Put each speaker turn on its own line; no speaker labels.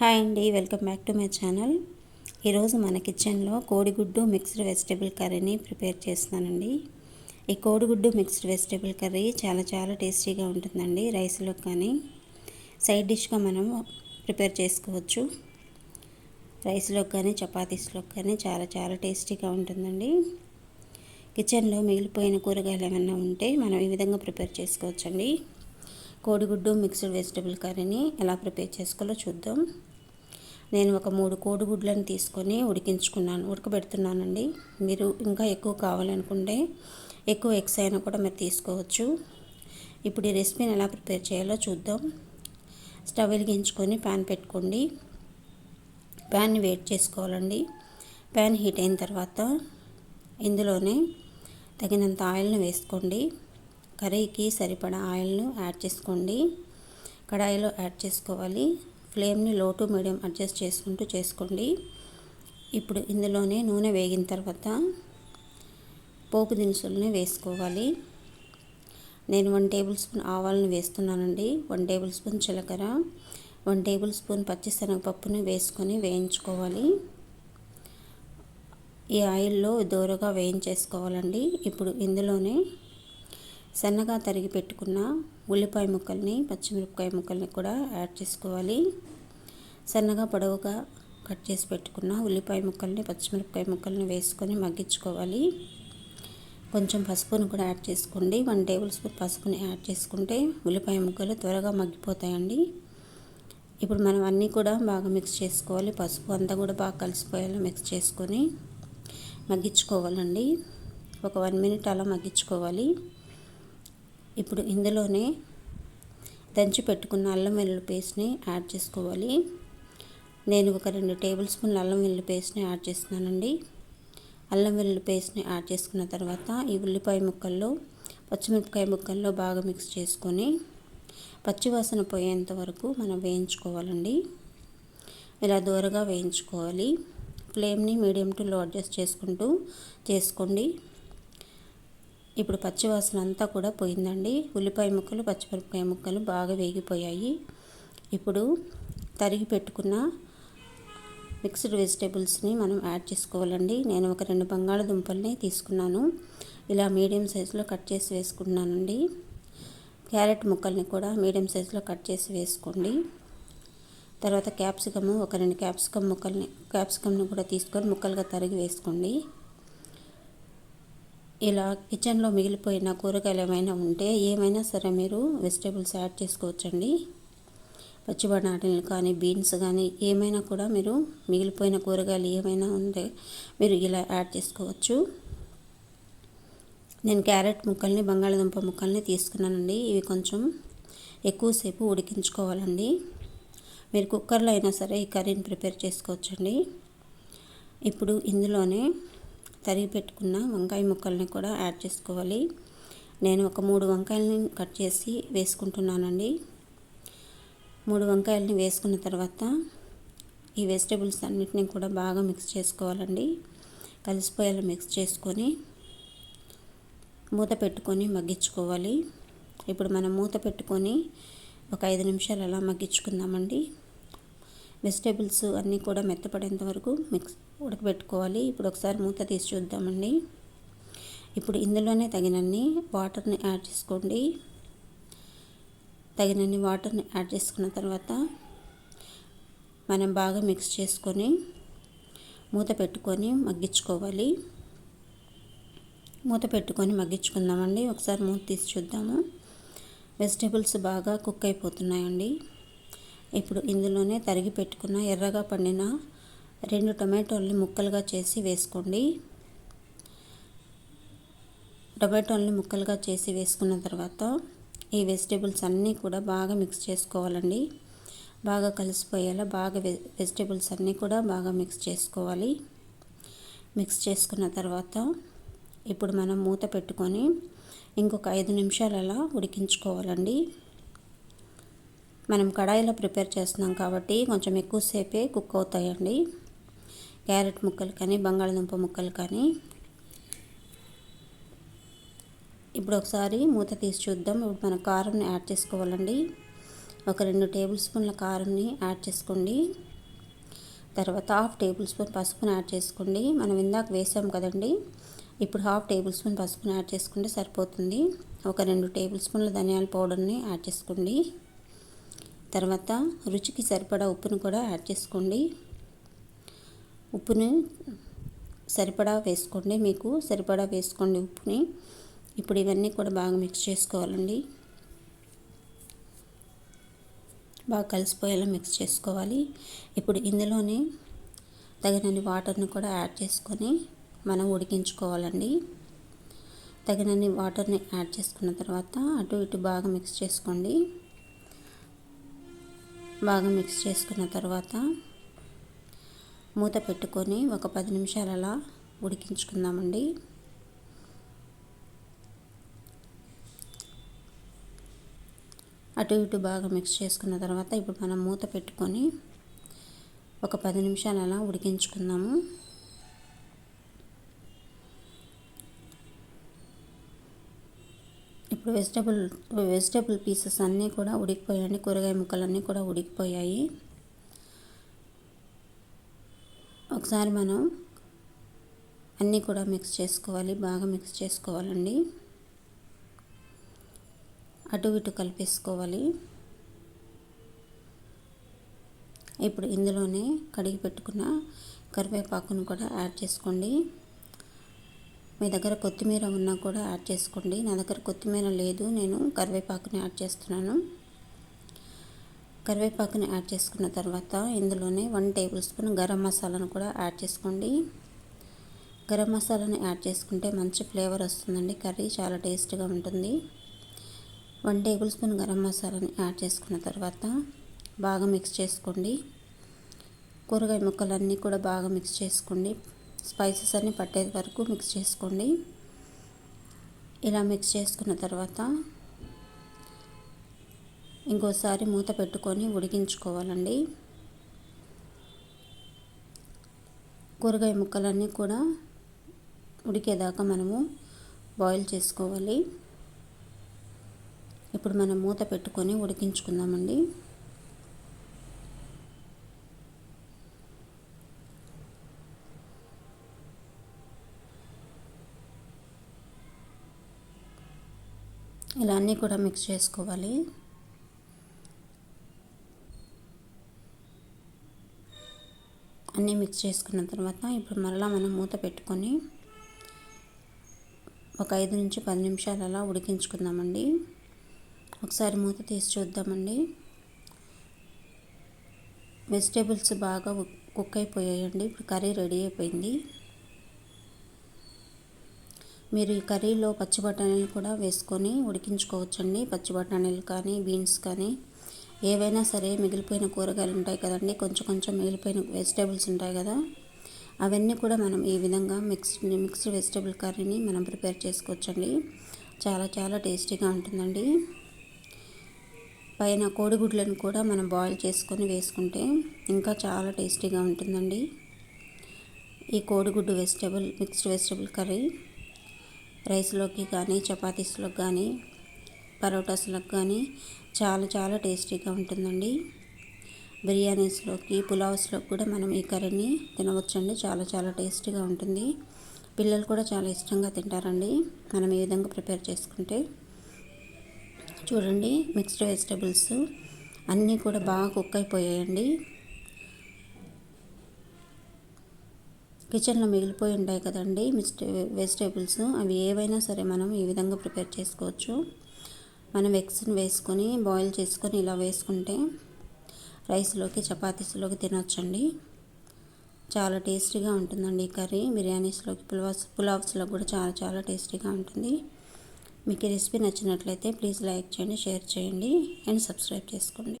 Hi అండి welcome back to my channel. ఈరోజు మన కిచెన్లో కోడిగుడ్డు మిక్స్డ్ వెజిటేబుల్ కర్రీని ప్రిపేర్ చేస్తున్నానండి. ఈ కోడిగుడ్డు మిక్స్డ్ వెజిటేబుల్ కర్రీ చాలా చాలా టేస్టీగా ఉంటుందండి రైస్లో కానీ. సైడ్ డిష్గా మనం ప్రిపేర్ చేసుకోవచ్చు. రైస్లో కానీ చపాతీస్లో కానీ చాలా చాలా టేస్టీగా ఉంటుందండి. కిచెన్లో మిగిలిపోయిన కూరగాయలు ఏమైనా ఉంటే మనం ఈ విధంగా ప్రిపేర్ చేసుకోవచ్చండి. కోడిగుడ్డు మిక్స్డ్ వెజిటేబుల్ కర్రీని ఎలా ప్రిపేర్ చేసుకోవాలో చూద్దాం. నేను ఒక మూడు కోడిగుడ్లను తీసుకొని ఉడికించుకున్నాను. ఉడకబెడుతున్నానండి. మీరు ఇంకా ఎక్కువ కావాలనుకుంటే ఎక్కువ ఎగ్స్ అయినా కూడా మీరు తీసుకోవచ్చు. ఇప్పుడు ఈ రెసిపీని ఎలా ప్రిపేర్ చేయాలో చూద్దాం. స్టవ్ వెలిగించుకొని ప్యాన్ పెట్టుకోండి. ప్యాన్ని వేట్ చేసుకోవాలండి. ప్యాన్ హీట్ అయిన తర్వాత ఇందులోనే తగినంత ఆయిల్ను వేసుకోండి. కర్రీకి సరిపడా ఆయిల్ను యాడ్ చేసుకోండి. కడాయిలో యాడ్ చేసుకోవాలి. ఫ్లేమ్ని లో టు మీడియం అడ్జస్ట్ చేసుకుంటూ చేసుకోండి. ఇప్పుడు ఇందులోనే నూనె వేగిన తర్వాత పోపు దినుసులని వేసుకోవాలి. నేను వన్ టేబుల్ స్పూన్ ఆవాలను వేస్తున్నానండి. వన్ టేబుల్ స్పూన్ జీలకర్ర వన్ టేబుల్ స్పూన్ పచ్చిశనగపప్పును వేసుకొని వేయించుకోవాలి. ఈ ఆయిల్లో దూరగా వేయించేసుకోవాలండి. ఇప్పుడు ఇందులోనే సన్నగా తరిగి పెట్టుకున్న ఉల్లిపాయ ముక్కల్ని పచ్చిమిరపకాయ ముక్కల్ని కూడా యాడ్ చేసుకోవాలి. సన్నగా పొడవుగా కట్ చేసి పెట్టుకున్న ఉల్లిపాయ ముక్కల్ని పచ్చిమిరపకాయ ముక్కల్ని వేసుకొని మగ్గించుకోవాలి. కొంచెం పసుపును కూడా యాడ్ చేసుకోండి. వన్ టేబుల్ స్పూన్ పసుపుని యాడ్ చేసుకుంటే ఉల్లిపాయ ముక్కలు త్వరగా మగ్గిపోతాయండి. ఇప్పుడు మనం అన్నీ కూడా బాగా మిక్స్ చేసుకోవాలి. పసుపు అంతా కూడా బాగా కలిసిపోయేలా మిక్స్ చేసుకొని మగ్గించుకోవాలండి. ఒక వన్ మినిట్ అలా మగ్గించుకోవాలి. ఇప్పుడు ఇందులోనే దంచి పెట్టుకున్న అల్లం వెల్లుల్లి పేస్ట్ని యాడ్ చేసుకోవాలి. నేను ఒక రెండు టేబుల్ స్పూన్ల అల్లం వెల్లుల్లి పేస్ట్ని యాడ్ చేస్తున్నానండి. అల్లం వెల్లుల్లి పేస్ట్ని యాడ్ చేసుకున్న తర్వాత ఈ ఉల్లిపాయ ముక్కల్లో పచ్చిమిరపకాయ ముక్కల్లో బాగా మిక్స్ చేసుకొని పచ్చివాసన పోయేంత వరకు మనం వేయించుకోవాలండి. ఇలా దూరగా వేయించుకోవాలి. ఫ్లేమ్ని మీడియం టు లో అడ్జస్ట్ చేసుకుంటూ చేసుకోండి. ఇప్పుడు పచ్చివాసన అంతా కూడా పోయిందండి. ఉల్లిపాయ ముక్కలు పచ్చిమిరపకాయ ముక్కలు బాగా వేగిపోయాయి. ఇప్పుడు తరిగి పెట్టుకున్న మిక్స్డ్ వెజిటేబుల్స్ని మనం యాడ్ చేసుకోవాలండి. నేను ఒక రెండు బంగాళదుంపల్ని తీసుకున్నాను. ఇలా మీడియం సైజులో కట్ చేసి వేసుకున్నానండి క్యారెట్ ముక్కల్ని కూడా మీడియం సైజులో కట్ చేసి వేసుకోండి. తర్వాత క్యాప్సికము ఒక రెండు క్యాప్సికమ్ ముక్కల్ని క్యాప్సికమ్ని కూడా తీసుకొని ముక్కలుగా తరిగి వేసుకోండి. ఇలా కిచెన్లో మిగిలిపోయిన కూరగాయలు ఏమైనా ఉంటే ఏమైనా సరే మీరు వెజిటేబుల్స్ యాడ్ చేసుకోవచ్చండి. పచ్చి కానీ బీన్స్ కానీ ఏమైనా కూడా మీరు మిగిలిపోయిన కూరగాయలు ఏమైనా ఉంటే మీరు ఇలా యాడ్ చేసుకోవచ్చు. నేను క్యారెట్ ముక్కల్ని బంగాళదుంప ముక్కల్ని తీసుకున్నానండి. ఇవి కొంచెం ఎక్కువసేపు ఉడికించుకోవాలండి. మీరు కుక్కర్లో అయినా సరే ఈ కర్రీని ప్రిపేర్ చేసుకోవచ్చండి. ఇప్పుడు ఇందులోనే తరిగి పెట్టుకున్న వంకాయ ముక్కల్ని కూడా యాడ్ చేసుకోవాలి. నేను ఒక మూడు వంకాయలని కట్ చేసి వేసుకుంటున్నానండి. మూడు వంకాయలని వేసుకున్న తర్వాత ఈ వెజిటేబుల్స్ అన్నిటిని కూడా బాగా మిక్స్ చేసుకోవాలండి. కలిసిపోయేలా మిక్స్ చేసుకొని మూత పెట్టుకొని మగ్గించుకోవాలి. ఇప్పుడు మనం మూత పెట్టుకొని ఒక ఐదు నిమిషాలు అలా మగ్గించుకుందామండి. వెజిటేబుల్స్ అన్నీ కూడా మెత్తపడేంత వరకు మిక్స్ ఉడకబెట్టుకోవాలి. ఇప్పుడు ఒకసారి మూత తీసి చూద్దామండి. ఇప్పుడు ఇందులోనే తగినన్ని వాటర్ని యాడ్ చేసుకోండి. తగినన్ని వాటర్ని యాడ్ చేసుకున్న తర్వాత మనం బాగా మిక్స్ చేసుకొని మూత పెట్టుకొని మగ్గించుకోవాలి. మూత పెట్టుకొని మగ్గించుకుందామండి. ఒకసారి మూత తీసి చూద్దాము. వెజిటేబుల్స్ బాగా కుక్ అయిపోతున్నాయండి. ఇప్పుడు ఇందులోనే తరిగి పెట్టుకున్న ఎర్రగా పండిన రెండు టొమాటోల్ని ముక్కలుగా చేసి వేసుకోండి. టొమాటోల్ని ముక్కలుగా చేసి వేసుకున్న తర్వాత ఈ వెజిటేబుల్స్ అన్నీ కూడా బాగా మిక్స్ చేసుకోవాలండి. బాగా కలిసిపోయేలా బాగా వెజిటేబుల్స్ అన్నీ కూడా బాగా మిక్స్ చేసుకోవాలి. మిక్స్ చేసుకున్న తర్వాత ఇప్పుడు మనం మూత పెట్టుకొని ఇంకొక ఐదు నిమిషాలు అలా ఉడికించుకోవాలండి. మనం కడాయిలో ప్రిపేర్ చేస్తున్నాం కాబట్టి కొంచెం ఎక్కువసేపే కుక్ అవుతాయండి. క్యారెట్ ముక్కలు కానీ బంగాళదుంప ముక్కలు కానీ. ఇప్పుడు ఒకసారి మూత తీసి చూద్దాం. ఇప్పుడు మన కారంని యాడ్ చేసుకోవాలండి. ఒక రెండు టేబుల్ స్పూన్ల కారంని యాడ్ చేసుకోండి. తర్వాత హాఫ్ టేబుల్ స్పూన్ పసుపుని యాడ్ చేసుకోండి. మనం ఇందాక వేసాం కదండి. ఇప్పుడు హాఫ్ టేబుల్ స్పూన్ పసుపుని యాడ్ చేసుకుంటే సరిపోతుంది. ఒక రెండు టేబుల్ స్పూన్ల ధనియాల పౌడర్ని యాడ్ చేసుకోండి. తర్వాత రుచికి సరిపడా ఉప్పును కూడా యాడ్ చేసుకోండి. ఉప్పుని సరిపడా వేసుకోండి. మీకు సరిపడా వేసుకోండి ఉప్పుని. ఇప్పుడు ఇవన్నీ కూడా బాగా మిక్స్ చేసుకోవాలండి. బాగా కలిసిపోయేలా మిక్స్ చేసుకోవాలి. ఇప్పుడు ఇందులోనే తగినన్ని వాటర్ని కూడా యాడ్ చేసుకొని మనం ఉడికించుకోవాలండి. తగినన్ని వాటర్ని యాడ్ చేసుకున్న తర్వాత అటు ఇటు బాగా మిక్స్ చేసుకోండి. బాగా మిక్స్ చేసుకున్న తర్వాత మూత పెట్టుకొని ఒక పది నిమిషాలు అలా ఉడికించుకుందామండి. అటు ఇటు బాగా మిక్స్ చేసుకున్న తర్వాత ఇప్పుడు మనం మూత పెట్టుకొని ఒక పది నిమిషాలు అలా ఉడికించుకుందాము. ఇప్పుడు వెజిటబుల్ వెజిటబుల్ పీసెస్ అన్నీ కూడా ఉడికిపోయాయండి. కూరగాయ ముక్కలన్నీ కూడా ఉడికిపోయాయి. ఒకసారి మనం అన్నీ కూడా మిక్స్ చేసుకోవాలి బాగా మిక్స్ చేసుకోవాలండి. అటు ఇటు కలిపేసుకోవాలి. ఇప్పుడు ఇందులోనే కడిగి పెట్టుకున్న కరివేపాకును కూడా యాడ్ చేసుకోండి. మీ దగ్గర కొత్తిమీర ఉన్నా కూడా యాడ్ చేసుకోండి. నా దగ్గర కొత్తిమీర లేదు నేను కరివేపాకుని యాడ్ చేస్తున్నాను. కరివేపాకుని యాడ్ చేసుకున్న తర్వాత ఇందులోనే వన్ టేబుల్ స్పూన్ గరం మసాలాను కూడా యాడ్ చేసుకోండి. గరం మసాలాని యాడ్ చేసుకుంటే మంచి ఫ్లేవర్ వస్తుందండి. కర్రీ చాలా టేస్ట్గా ఉంటుంది. వన్ టేబుల్ స్పూన్ గరం మసాలాని యాడ్ చేసుకున్న తర్వాత బాగా మిక్స్ చేసుకోండి. కూరగాయ ముక్కలన్నీ కూడా బాగా మిక్స్ చేసుకోండి. స్పైసెస్ అన్నీ పట్టేది వరకు మిక్స్ చేసుకోండి. ఇలా మిక్స్ చేసుకున్న తర్వాత ఇంకోసారి మూత పెట్టుకొని ఉడికించుకోవాలండి. కూరగాయ ముక్కలన్నీ కూడా ఉడికేదాకా మనము బాయిల్ చేసుకోవాలి. ఇప్పుడు మనం మూత పెట్టుకొని ఉడికించుకుందామండి. ఇలా అన్నీ కూడా మిక్స్ చేసుకోవాలి. అన్నీ మిక్స్ చేసుకున్న తర్వాత ఇప్పుడు మరలా మనం మూత పెట్టుకొని ఒక ఐదు నుంచి పది నిమిషాలు అలా ఉడికించుకుందామండి. ఒకసారి మూత తీసి చూద్దామండి. వెజిటేబుల్స్ బాగా కుక్ అయిపోయాయండి. ఇప్పుడు కర్రీ రెడీ అయిపోయింది. మీరు ఈ కర్రీలో పచ్చి బఠానీలు కూడా వేసుకొని ఉడికించుకోవచ్చండి. పచ్చి బఠానీలు కానీ బీన్స్ కానీ ఏవైనా సరే మిగిలిపోయిన కూరగాయలు ఉంటాయి కదండి. కొంచెం కొంచెం మిగిలిపోయిన వెజిటేబుల్స్ ఉంటాయి కదా. అవన్నీ కూడా మనం ఈ విధంగా మిక్స్డ్ మిక్స్డ్ వెజిటేబుల్ కర్రీని మనం ప్రిపేర్ చేసుకోవచ్చండి. చాలా చాలా టేస్టీగా ఉంటుందండి. పైన కోడిగుడ్లను కూడా మనం బాయిల్ చేసుకొని వేసుకుంటే ఇంకా చాలా టేస్టీగా ఉంటుందండి. ఈ కోడిగుడ్డు వెజిటేబుల్ మిక్స్డ్ వెజిటేబుల్ కర్రీ రైస్లోకి కానీ చపాతీస్లోకి కానీ పరోటాస్లోకి కానీ చాలా చాలా టేస్టీగా ఉంటుందండి. బిర్యానీస్లోకి పులావ్స్లోకి కూడా మనం ఈ కర్రీని తినవచ్చండి. చాలా చాలా టేస్టీగా ఉంటుంది. పిల్లలు కూడా చాలా ఇష్టంగా తింటారండి. మనం ఈ విధంగా ప్రిపేర్ చేసుకుంటే చూడండి మిక్స్డ్ వెజిటేబుల్స్ అన్నీ కూడా బాగా కుక్ అయిపోయాయండి. కిచెన్లో మిగిలిపోయి ఉంటాయి కదండి మిక్స్డ్ వెజిటేబుల్స్. అవి ఏవైనా సరే మనం ఈ విధంగా ప్రిపేర్ చేసుకోవచ్చు. మనం ఎగ్స్ని వేసుకొని బాయిల్ చేసుకొని ఇలా వేసుకుంటే రైస్లోకి చపాతీస్లోకి తినొచ్చండి. చాలా టేస్టీగా ఉంటుందండి ఈ కర్రీ. బిర్యానీస్లోకి పులావ్స్ పులావ్స్లో కూడా చాలా చాలా టేస్టీగా ఉంటుంది. మీకు ఈ రెసిపీ నచ్చినట్లయితే ప్లీజ్ లైక్ చేయండి షేర్ చేయండి అండ్ సబ్స్క్రైబ్ చేసుకోండి.